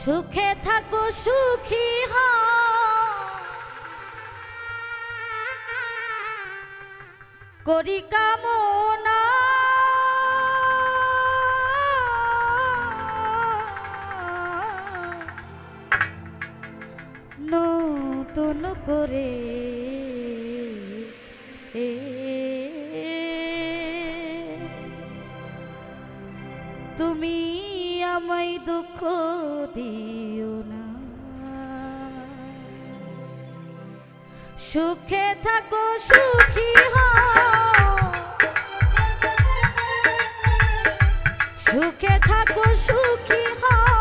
সুখে থাকো সুখী হও। করি কামনা। নতুন করে এ আমায় দুঃখ দিও না। সুখে থাকো সুখী হও। সুখে থাকো সুখী হও।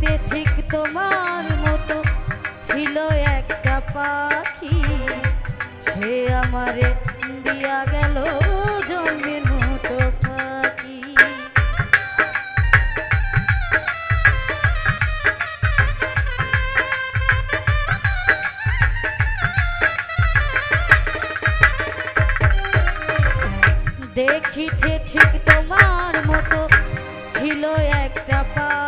দেখিতে ঠিক তোমার মতো ছিল একটা পাখি। সে আমারে দিয়া গেল জন্মের মতো পাখি দেখিতে ঠিক তোমার মতো ছিল একটা পাখি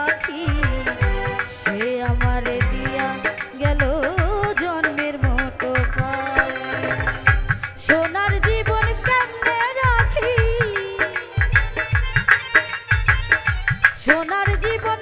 সোনার জীবন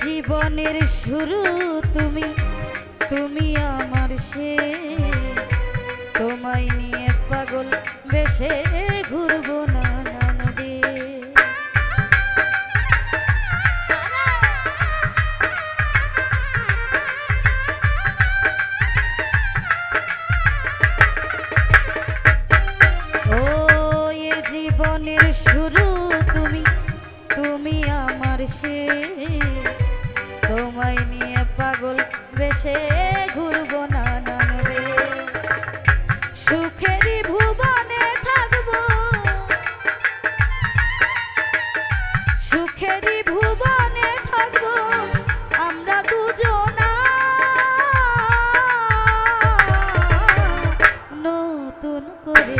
জীবনের শুরু তুমি তুমি আমার সে তোমায় নিয়ে পাগল বেশে ঘুরবো নতুন করে।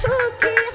সুখী